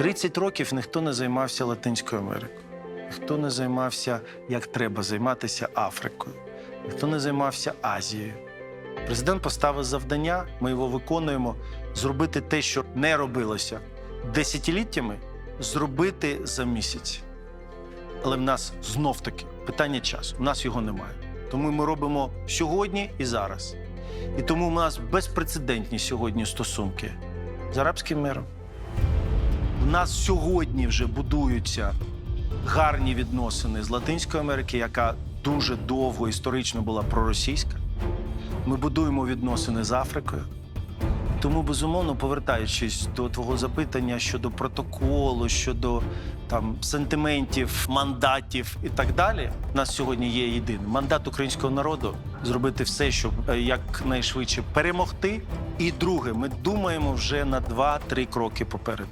30 років ніхто не займався Латинською Америкою, ніхто не займався, як треба займатися Африкою, ніхто не займався Азією. Президент поставив завдання, ми його виконуємо, зробити те, що не робилося десятиліттями, зробити за місяць. Але в нас знов таки питання часу. У нас його немає. Тому ми робимо сьогодні і зараз. І тому у нас безпрецедентні сьогодні стосунки з арабським миром. Нас сьогодні вже будуються гарні відносини з Латинської Америки, яка дуже довго історично була проросійська. Ми будуємо відносини з Африкою. Тому, безумовно, повертаючись до твого запитання щодо протоколу, щодо там сентиментів, мандатів і так далі, у нас сьогодні є єдиний мандат українського народу зробити все, щоб е, якнайшвидше перемогти. І друге, ми думаємо вже на два-три кроки попереду.